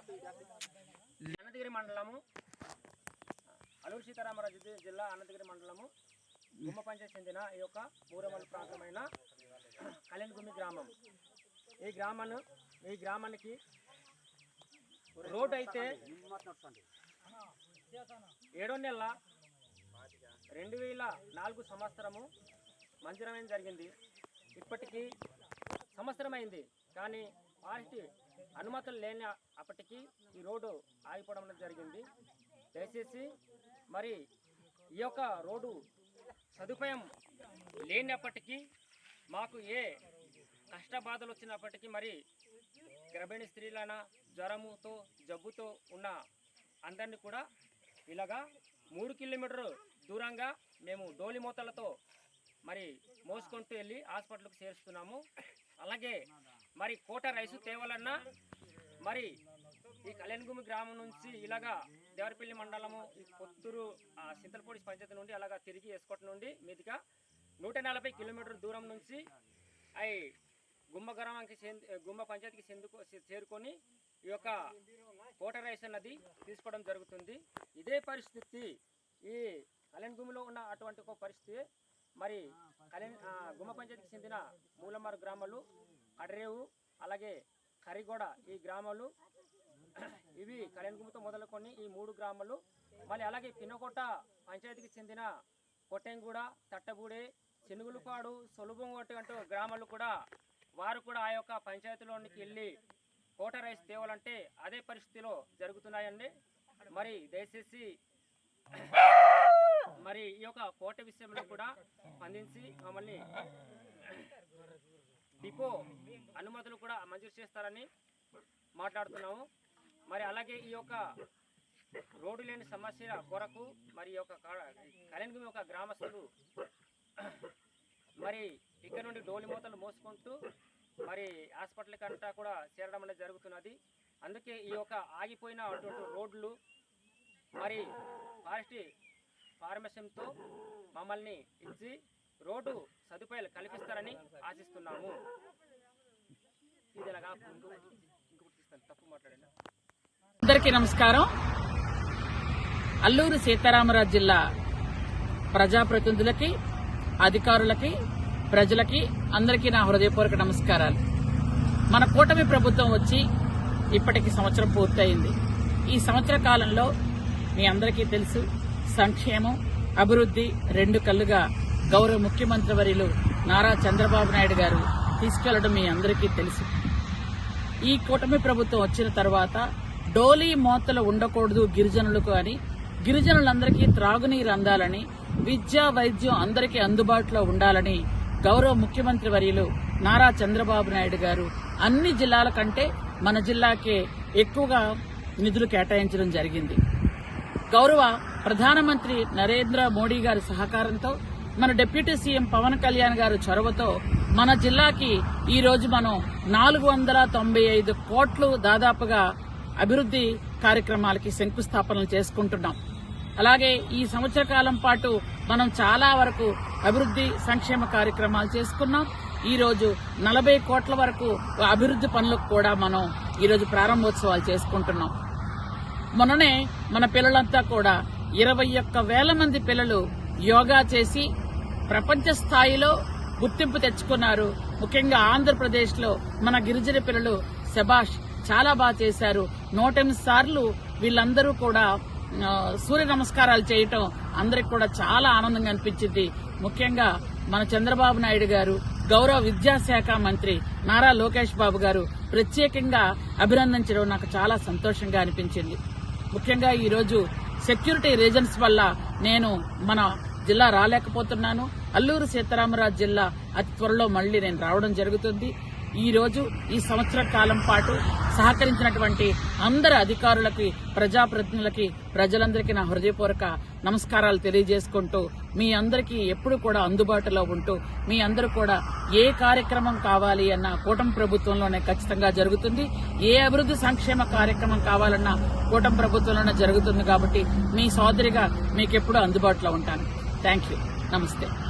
అనంతగిరి మండలము అల్లూరు సీతారామరాజు జిల్లా అనంతగిరి మండలము గుమ్మ పంచాయతీ చెందిన ఈ యొక్క పూర్వమల ప్రాంతమైన కళ్యాణగుమ్మి గ్రామం. ఈ గ్రామాన్ని ఈ గ్రామానికి రోడ్డు అయితే ఏడో నెల రెండు వేల నాలుగు సంవత్సరము మంజూరమైన జరిగింది. ఇప్పటికీ సంవత్సరమైంది. కానీ వారికి అనుమతులు లేని అప్పటికి ఈ రోడ్డు ఆగిపోవడం అనేది జరిగింది. దయచేసి మరి ఈ యొక్క రోడ్డు సదుపాయం లేనప్పటికీ మాకు ఏ కష్టబాధలు వచ్చినప్పటికీ మరి గర్భిణీ స్త్రీలైన జ్వరముతో జబ్బుతో ఉన్న అందరినీ కూడా ఇలాగా మూడు కిలోమీటర్ దూరంగా మేము డోలి మూతలతో మరి మోసుకుంటూ వెళ్ళి హాస్పిటల్కి చేరుస్తున్నాము. అలాగే మరి కోట రైసు తేవాలన్నా మరి ఈ కళ్యాణగుమి గ్రామం నుంచి ఇలాగా దేవరపల్లి మండలము ఈ కొత్తూరు సింతలపూడి పంచాయతీ నుండి అలాగా తిరిగి ఎస్కోట నుండి మీదుగా నూట నలభై కిలోమీటర్ దూరం నుంచి అవి గుమ్మ గ్రామానికి చెంది గుమ్మ పంచాయతీకి చెందుకో చేరుకొని ఈ యొక్క కోట రైస్ అన్నది తీసుకోవడం జరుగుతుంది. ఇదే పరిస్థితి ఈ కళ్యాణగుమిలో ఉన్న అటువంటి ఒక పరిస్థితి మరి కళ్యాణ్ గుమ్మ పంచాయతీకి చెందిన మూలమారు గ్రామాలు అడరేవు అలాగే కరిగొడ ఈ గ్రామాలు. ఇవి కళ్యాణ్ మొదలుకొని ఈ మూడు గ్రామాలు. మళ్ళీ అలాగే పినకొట్ట పంచాయతీకి చెందిన కొట్టెంగూడ తట్టబూడే చెనుగులపాడు సొలుబొంగొట్టు అంటూ గ్రామాలు కూడా వారు కూడా ఆ యొక్క పంచాయతీలోనికి వెళ్ళి కోట రైస్ తేవాలంటే అదే పరిస్థితిలో జరుగుతున్నాయండి. మరి దయచేసి మరి ఈ యొక్క కోట విషయంలో కూడా స్పందించి మమ్మల్ని డిపో అనుమతులు కూడా మంజూరు చేస్తారని మాట్లాడుతున్నాము. మరి అలాగే ఈ యొక్క రోడ్డు లేని సమస్య కొరకు మరి యొక్క కళ్యాణ్గుమి యొక్క గ్రామస్తులు మరి ఇక్కడ నుండి డోలిమూతలు మోసుకుంటూ మరి హాస్పిటల్ కంటా కూడా చేరడం అనేది జరుగుతున్నది. అందుకే ఈ యొక్క ఆగిపోయిన అటువంటి రోడ్లు మరి ఫారెస్ట్ ఫార్మసీతో మమ్మల్ని ఇచ్చి రోడ్డు సదుపాయాలు కల్పిస్తారని ఆశిస్తున్నాము. అందరికీ నమస్కారం. అల్లూరు సీతారామరాజు జిల్లా ప్రజాప్రతినిధులకి అధికారులకి ప్రజలకి అందరికీ నా హృదయపూర్వక నమస్కారాలు. మన కూటమి ప్రభుత్వం వచ్చి ఇప్పటికి సంవత్సరం పూర్తయింది. ఈ సంవత్సర కాలంలో మీ అందరికీ తెలుసు సంక్షేమం అభివృద్ధి రెండు కళ్ళుగా గౌరవ ముఖ్యమంత్రి వర్యులు నారా చంద్రబాబు నాయుడు గారు తీసుకెళ్ళడం మీ అందరికీ తెలుసు. ఈ కూటమి ప్రభుత్వం వచ్చిన తర్వాత డోలీ మోతలు ఉండకూడదు గిరిజనులకు అని గిరిజనులందరికీ త్రాగునీరు అందాలని విద్య వైద్యం అందరికీ అందుబాటులో ఉండాలని గౌరవ ముఖ్యమంత్రి వర్యులు నారా చంద్రబాబు నాయుడు గారు అన్ని జిల్లాల కంటే మన జిల్లాకే ఎక్కువగా నిధులు కేటాయించడం జరిగింది. గౌరవ ప్రధానమంత్రి నరేంద్ర మోడీ గారి సహకారంతో మన డిప్యూటీ సీఎం పవన్ కళ్యాణ్ గారు చొరవతో మన జిల్లాకి ఈ రోజు మనం నాలుగు వందల తొంభై ఐదు కోట్లు దాదాపుగా అభివృద్ధి కార్యక్రమాలకి శంకుస్థాపనలు చేసుకుంటున్నాం. అలాగే ఈ సంవత్సర కాలం పాటు మనం చాలా వరకు అభివృద్ధి సంక్షేమ కార్యక్రమాలు చేసుకున్నాం. ఈ రోజు నలభై కోట్ల వరకు అభివృద్ధి పనులకు కూడా మనం ఈరోజు ప్రారంభోత్సవాలు చేసుకుంటున్నాం. మొన్ననే మన పిల్లలంతా కూడా ఇరవై ఒక్క వేల మంది పిల్లలు యోగా చేసి ప్రపంచ స్థాయిలో గుర్తింపు తెచ్చుకున్నారు. ముఖ్యంగా ఆంధ్రప్రదేశ్లో మన గిరిజన పిల్లలు శబాష్ చాలా బాగా చేశారు. నూటెనిమిది సార్లు వీళ్ళందరూ కూడా సూర్య నమస్కారాలు చేయటం అందరికి కూడా చాలా ఆనందంగా అనిపించింది. ముఖ్యంగా మన చంద్రబాబు నాయుడు గారు గౌరవ విద్యాశాఖ మంత్రి నారా లోకేష్ బాబు గారు ప్రత్యేకంగా అభినందించడం నాకు చాలా సంతోషంగా అనిపించింది. ముఖ్యంగా ఈరోజు సెక్యూరిటీ రీజన్స్ వల్ల నేను మన జిల్లా రాలేకపోతున్నాను. అల్లూరు సీతారామరాజు జిల్లా అతి త్వరలో మళ్ళీ నేను రావడం జరుగుతుంది. ఈ రోజు ఈ సంవత్సర కాలం పాటు సహకరించినటువంటి అందరి అధికారులకి ప్రజాప్రతినిధులకి ప్రజలందరికీ నా హృదయపూర్వక నమస్కారాలు తెలియజేసుకుంటూ మీ అందరికీ ఎప్పుడు కూడా అందుబాటులో ఉంటూ మీ అందరూ కూడా ఏ కార్యక్రమం కావాలి అన్న కూటమి ప్రభుత్వంలోనే ఖచ్చితంగా జరుగుతుంది. ఏ అభివృద్ధి సంక్షేమ కార్యక్రమం కావాలన్నా కూటమి ప్రభుత్వంలోనే జరుగుతుంది కాబట్టి మీ సోదరిగా మీకెప్పుడూ అందుబాటులో ఉంటాను. Thank you. Namaste.